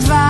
etwa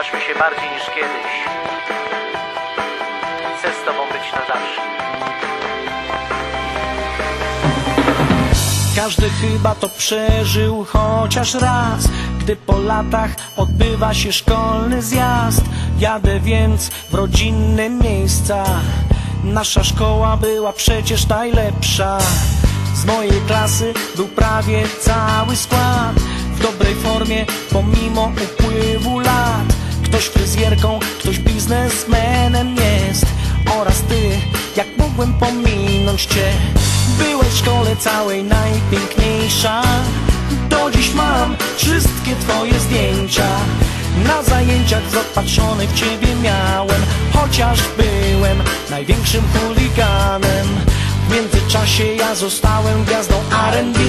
mi się bardziej niż kiedyś. Chcę z tobą być na zawsze. Każdy chyba to przeżył chociaż raz Gdy po latach odbywa się szkolny zjazd. Jadę więc w rodzinne miejsca. Nasza szkoła była przecież najlepsza. Z mojej klasy był prawie cały skład. W dobrej formie pomimo upływu lat Ktoś fryzjerką, ktoś biznesmenem jest. Oraz ty, jak mogłem pominąć cię? Byłeś w szkole całej najpiękniejsza. Do dziś mam wszystkie twoje zdjęcia. Na zajęciach wzrok patrzony w ciebie miałem. Chociaż byłem największym chuliganem. W międzyczasie ja zostałem gwiazdą R&B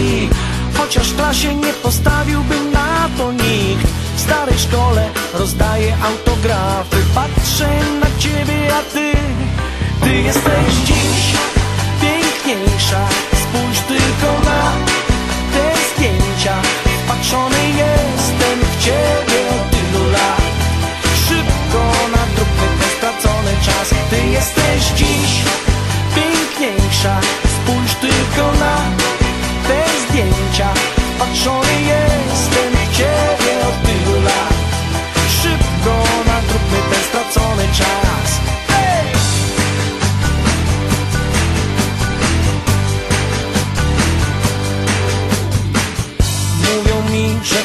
Chociaż w klasie nie postawiłbym na to nikt starej szkole rozdaję autografy Patrzę na ciebie, a ty Ty jesteś dziś piękniejsza. Spójrz tylko na te zdjęcia. Wpatrzony jestem w ciebie od tylu lat. Szybko nadróbmy ten stracony czas. Ty jesteś dziś piękniejsza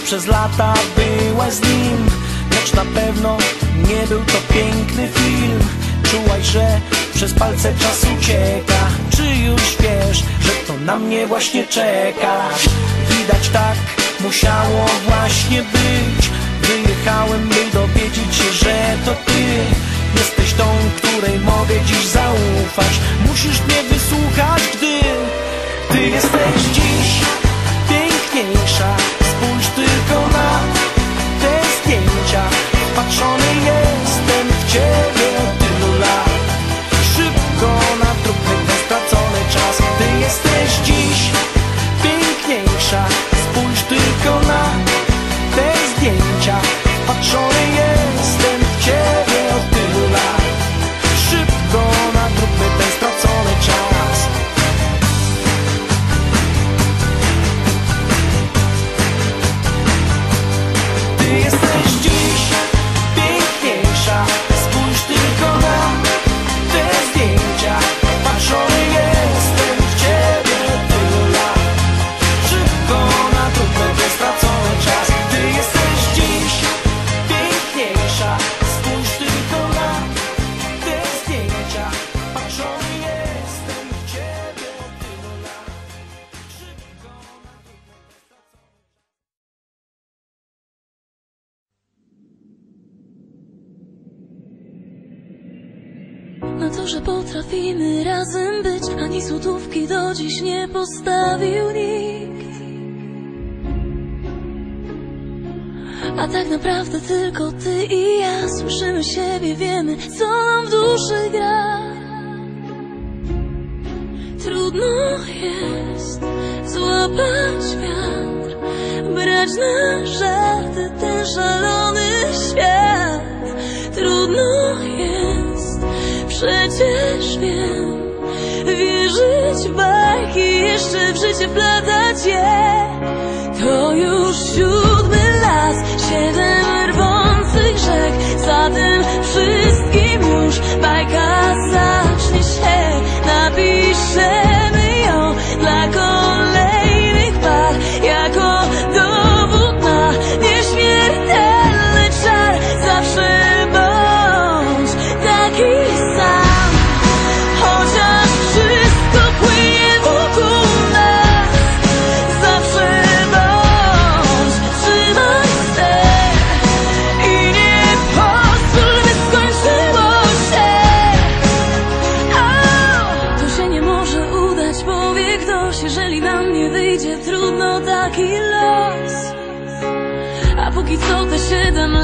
przez lata byłaś z nim Lecz na pewno nie był to piękny film. Czułaś, że przez palce czas ucieka. Czy już wiesz, że to na mnie właśnie czeka? Widać tak musiało właśnie być. Wyjechałem, by dowiedzieć się, że to ty. Jesteś tą, której mogę dziś zaufać Na to, że potrafimy razem być. Ani złotówki do dziś nie postawił nikt. A tak naprawdę tylko ty i ja Słyszymy siebie, wiemy co nam w duszy gra. Trudno jest złapać wiatr Brać na żarty ten szalony świat przecież wiem Wierzyć w bajki, jeszcze w życie wplatać je. To już siódmy las, siedem rwących rzek. Za tym wszystkim już bajka trudno taki los A póki co te siedem